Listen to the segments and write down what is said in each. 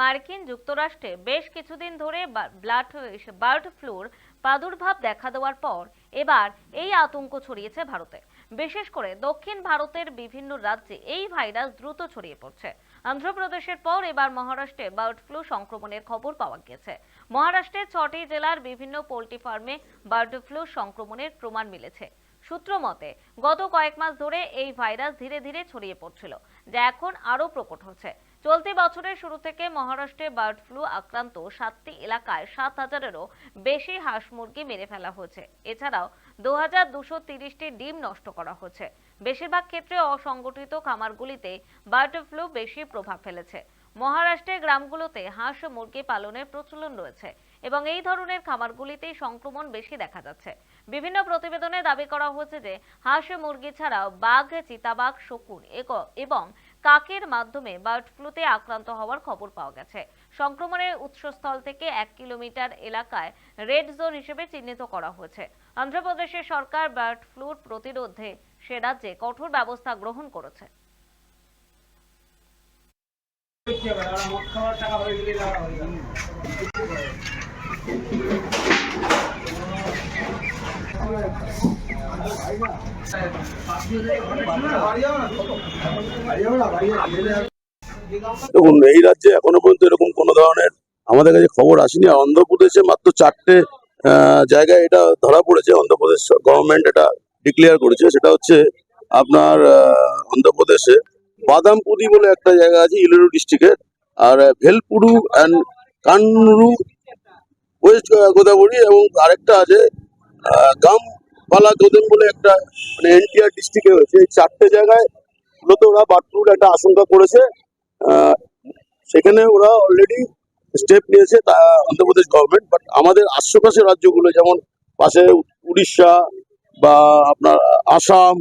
মার্কিন যুক্তরাষ্ট্রে বেশ কিছুদিন ধরে ব্লাড বার্ড ফ্লুর প্রাদুর্ভাব দেখা দেওয়ার পর এবার এই আতঙ্ক ছড়িয়েছে ভারতে। বিশেষ করে দক্ষিণ ভারতের বিভিন্ন রাজ্যে এই ভাইরাস দ্রুত ছড়িয়ে পড়ছে। অন্ধ্রপ্রদেশের পর এবার মহারাষ্ট্রে বার্ড ফ্লু সংক্রমণের খবর পাওয়া গেছে মহারাষ্ট্রের ছটি জেলার বিভিন্ন পোল্ট্রি ফার্মে বার্ড ফ্লু সংক্রমণের প্রমাণ মিলেছে। সূত্র মতে, গত কয়েক মাস ধরে এই ভাইরাস ধীরে ধীরে ছড়িয়ে পড়ছিল, যা এখন আরও প্রকট হচ্ছে। চলতি বছরের শুরু থেকে মহারাষ্ট্রে বার্ড ফ্লু আক্রান্ত সাতটি এলাকায় সাত হাজারেরও বেশি হাঁস মুরগি মেরে ফেলা হয়েছে। এছাড়াও দু হাজার দুশো তিরিশটি ডিম নষ্ট করা হচ্ছে বেশিরভাগ ক্ষেত্রে অসংগঠিত খামারগুলিতে বার্ড ফ্লু বেশি প্রভাব ফেলেছে। মহারাষ্ট্রের গ্রামগুলোতে হাঁস ও মুরগি পালনের প্রচলন রয়েছে এবং এই ধরনের খামারগুলিতেই সংক্রমণ বেশি দেখা যাচ্ছে। বিভিন্ন প্রতিবেদনে দাবি করা হয়েছে যে হাঁস ও মুরগি ছাড়াও বাঘ, চিতাবাঘ, শকুন এবং কাকের মাধ্যমে বার্ড ফ্লুতে আক্রান্ত হওয়ার খবর পাওয়া গেছে। সংক্রমণের উৎসস্থল থেকে এক কিলোমিটার এলাকায় রেড জোন হিসেবে চিহ্নিত করা হয়েছে। অন্ধ্রপ্রদেশের সরকার বার্ড ফ্লুর প্রতিরোধে সে রাজ্যে কঠোর ব্যবস্থা গ্রহণ করেছে। দেখুন এই রাজ্যে এখনও পর্যন্ত এরকম কোনো ধরনের আমাদের কাছে খবর আসেনি। অন্ধ্রপ্রদেশে মাত্র চারটে জায়গায় এটা ধরা পড়েছে। অন্ধ্রপ্রদেশ গভর্নমেন্ট এটা ডিক্লেয়ার করেছে। সেটা হচ্ছে আপনার অন্ধ্রপ্রদেশে বাদামপুরি বলে একটা জায়গা আছে ইলোরু ডিস্ট্রিক্টে আর ভেলপুরু অ্যান্ড কান্নুরু ওয়েস্ট গোদাবরী এবং আরেকটা আছে আহ, গামপালা গোদেন বলে একটা মানে এনটিআর ডিস্ট্রিক্টে হয়েছে। এই চারটে জায়গায় মূলত ওরা বার্ড একটা আশঙ্কা করেছে। সেখানে ওরা অলরেডি স্টেপ নিয়েছে তা, অন্ধ্রপ্রদেশ গভর্নমেন্ট বাট আমাদের আশেপাশের রাজ্যগুলো যেমন পাশে উড়িষ্যা বা আপনার আসাম,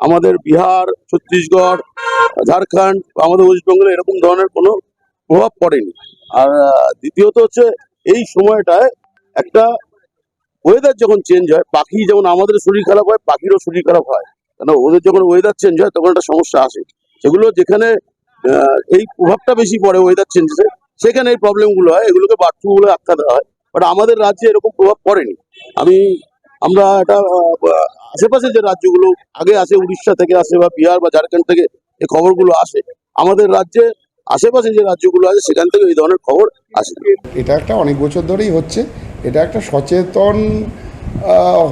আমাদের বিহার, ছত্তিশগড়, ঝাড়খণ্ড, আমাদের ওয়েস্ট বেঙ্গলে এরকম ধরনের কোনো প্রভাব পড়েনি। আর দ্বিতীয়ত হচ্ছে এই সময়টায় একটা ওয়েদার যখন চেঞ্জ হয়, পাখি যেমন আমাদের শরীর খারাপ হয়, পাখিরও শরীর খারাপ হয়। কেন? ওদের যখন ওয়েদার চেঞ্জ হয়, তখন একটা সমস্যা আসে। সেগুলো যেখানে এই প্রভাবটা বেশি পড়ে ওয়েদার চেঞ্জেসে সেখানে এই প্রবলেমগুলো হয়। এগুলোকে ফ্লু বলে আখ্যা দেওয়া হয়। বাট আমাদের রাজ্যে এরকম প্রভাব পড়েনি। আমি, আমরা এটা আশেপাশে যে রাজ্যগুলো, আগে আসে উড়িষ্যা থেকে আসে বা বিহার বা ঝাড়খণ্ড থেকে এই খবরগুলো আসে, আমাদের রাজ্যে আশেপাশে যে রাজ্যগুলো আছে, সেখান থেকে এই ধরনের খবর আসে। এটা একটা অনেক বছর ধরেই হচ্ছে। এটা একটা সচেতন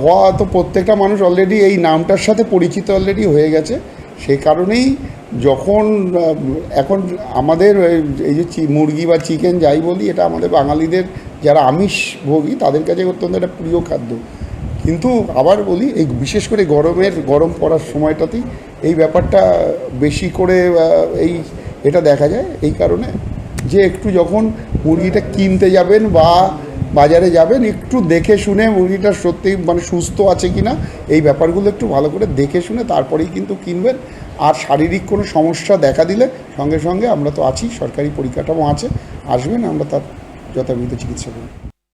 হওয়া তো প্রত্যেকটা মানুষ অলরেডি এই নামটার সাথে পরিচিত অলরেডি হয়ে গেছে। সেই কারণেই যখন এখন আমাদের এই- যে মুরগি বা চিকেন যাই বলি, এটা আমাদের বাঙালিদের যারা আমিষ ভোগী তাদের কাছে অত্যন্ত একটা প্রিয় খাদ্য। কিন্তু আবার বলি, এই বিশেষ করে গরমের, গরম পড়ার সময়টাতেই এই ব্যাপারটা বেশি করে এই এটা দেখা যায়। এই কারণে যে একটু যখন মুরগিটা কিনতে যাবেন বা বাজারে যাবেন, একটু দেখে শুনে মুরগিটা সত্যি মানে সুস্থ আছে কি না এই ব্যাপারগুলো একটু ভালো করে দেখে শুনে তারপরেই কিন্তু কিনবেন। আর শারীরিক কোনো সমস্যা দেখা দিলে সঙ্গে সঙ্গে আমরা তো আছি, সরকারি পরিকাঠামো আছে, আসবেন, আমরা তার যথাযথ চিকিৎসা করব।